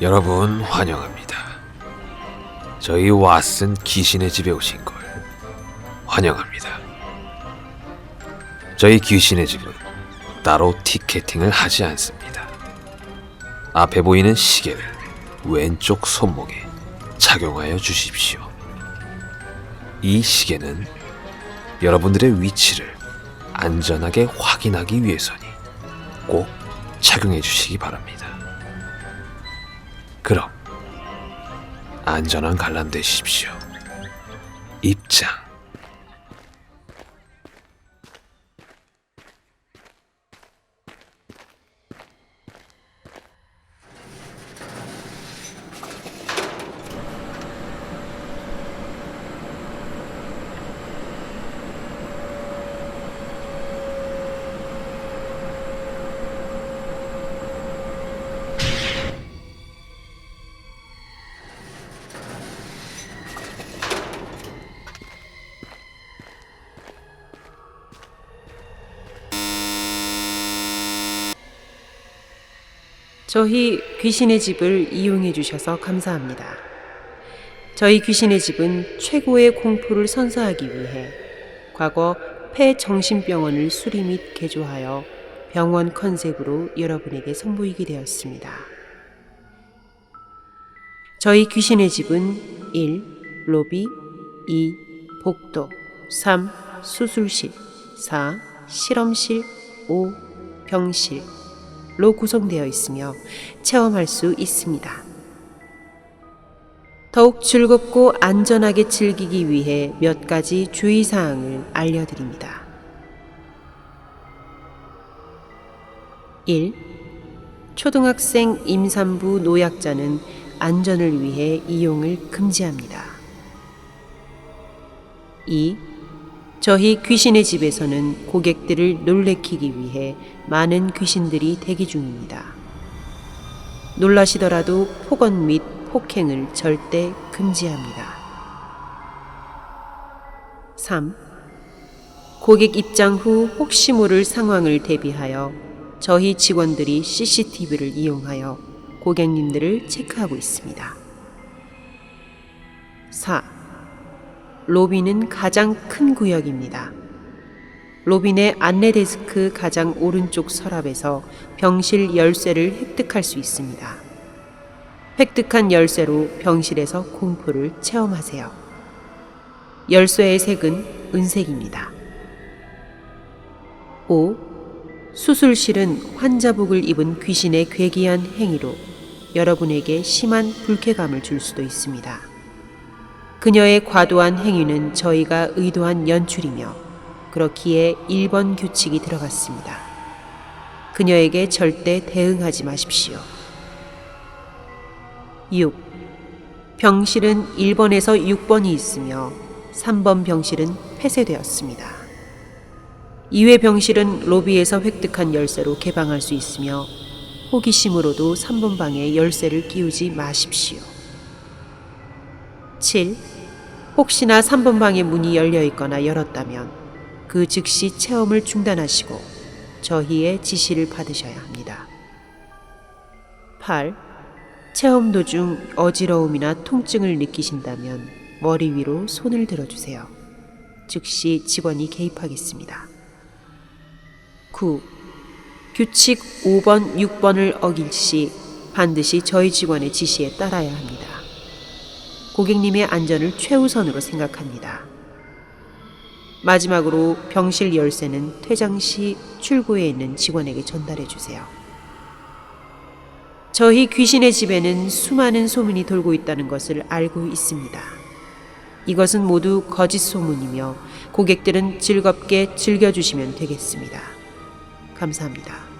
여러분 환영합니다. 저희 왓슨 귀신의 집에 오신 걸 환영합니다. 저희 귀신의 집은 따로 티켓팅을 하지 않습니다. 앞에 보이는 시계를 왼쪽 손목에 착용하여 주십시오. 이 시계는 여러분들의 위치를 안전하게 확인하기 위해서니 꼭 착용해 주시기 바랍니다. 그럼 안전한 관람 되십시오. 입장. 저희 귀신의 집을 이용해 주셔서 감사합니다. 저희 귀신의 집은 최고의 공포를 선사하기 위해 과거 폐정신병원을 수리 및 개조하여 병원 컨셉으로 여러분에게 선보이게 되었습니다. 저희 귀신의 집은 1. 로비 2. 복도 3. 수술실 4. 실험실 5. 병실 로 구성되어 있으며 체험할 수 있습니다. 더욱 즐겁고 안전하게 즐기기 위해 몇 가지 주의사항을 알려드립니다. 1. 초등학생 임산부 노약자는 안전을 위해 이용을 금지합니다. 2. 저희 귀신의 집에서는 고객들을 놀래키기 위해 많은 귀신들이 대기 중입니다. 놀라시더라도 폭언 및 폭행을 절대 금지합니다. 3. 고객 입장 후 혹시 모를 상황을 대비하여 저희 직원들이 CCTV를 이용하여 고객님들을 체크하고 있습니다. 4. 로비는 가장 큰 구역입니다. 내 안내 데스크 가장 오른쪽 서랍에서 병실 열쇠를 획득할 수 있습니다. 획득한 열쇠로 병실에서 공포를 체험하세요. 열쇠의 색은 은색입니다. 5. 수술실은 환자복을 입은 귀신의 괴기한 행위로 여러분에게 심한 불쾌감을 줄 수도 있습니다. 그녀의 과도한 행위는 저희가 의도한 연출이며 그렇기에 1번 규칙이 들어갔습니다. 그녀에게 절대 대응하지 마십시오. 6. 병실은 1번에서 6번이 있으며 3번 병실은 폐쇄되었습니다. 2회 병실은 로비에서 획득한 열쇠로 개방할 수 있으며 호기심으로도 3번 방에 열쇠를 끼우지 마십시오. 7. 혹시나 3번 방의 문이 열려 있거나 열었다면 그 즉시 체험을 중단하시고 저희의 지시를 받으셔야 합니다. 8. 체험 도중 어지러움이나 통증을 느끼신다면 머리 위로 손을 들어주세요. 즉시 직원이 개입하겠습니다. 9. 규칙 5번, 6번을 어길 시 반드시 저희 직원의 지시에 따라야 합니다. 고객님의 안전을 최우선으로 생각합니다. 마지막으로 병실 열쇠는 퇴장 시 출구에 있는 직원에게 전달해 주세요. 저희 귀신의 집에는 수많은 소문이 돌고 있다는 것을 알고 있습니다. 이것은 모두 거짓 소문이며 고객들은 즐겁게 즐겨주시면 되겠습니다. 감사합니다.